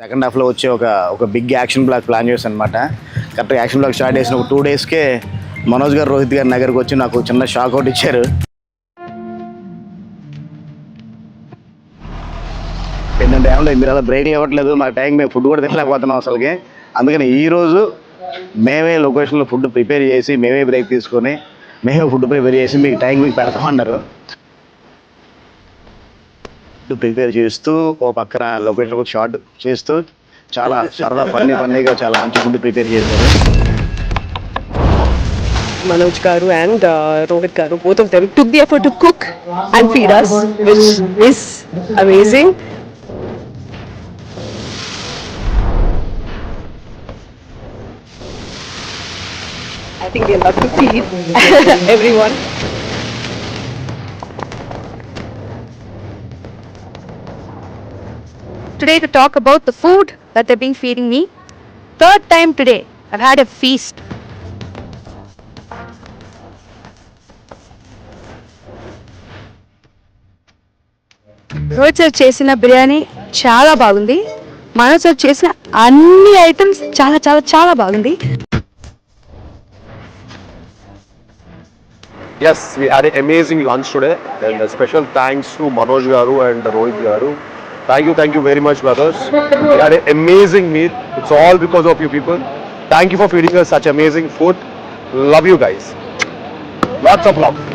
Second హాఫ్లో వచ్చే ఒక ఒక బిగ్ యాక్షన్ బ్లాక్ ప్లాన్ చేశాను అనమాట కరెక్ట్గా యాక్షన్ బ్లాక్ స్టార్ట్ చేసిన ఒక టూ డేస్కే మనోజ్ గారు రోహిత్ గారి దగ్గరకు వచ్చి నాకు చిన్న షాక్ అవుట్ ఇచ్చారు. ఏంటంటే ఏమన్నా మీరు అలా బ్రేక్ ఇవ్వట్లేదు మా టైం మేము ఫుడ్ కూడా తినలేకపోతున్నాం అసలుకి. అందుకని ఈరోజు మేమే లొకేషన్లో ఫుడ్ ప్రిపేర్ చేసి మేమే బ్రేక్ తీసుకొని మేమే ఫుడ్ ప్రిపేర్ చేసి మీకు టైం మీకు పెడతామన్నారు. షార్ట్ ప్రిపేర్ చేస్తూ ఓ పక్కన లొకేషన్ ఒక షార్ట్ చేస్తూ చాలా సరదా ఫన్నీ ఫన్నీగా చాలా మంచి ఫుడ్ ప్రిపేర్ చేశారు మనోజ్ గారు అండ్ uh, రోహిత్ గారు amazing I think they love to feed everyone. Today to talk about the food that they've been feeding me. Third time today, I've had a feast. రోజు sir చేసిన బిర్యానీ చాలా బాగుంది Manoj sir చేసిన అన్ని items చాలా చాలా చాలా బాగుంది yes we had an lunch today and special thanks to Manoj garu and Rohit గారు Thank you, thank you very much, brothers. We had an amazing meal. It's all because of you people. Thank you for feeding us such amazing food. Love you guys. Lots of love.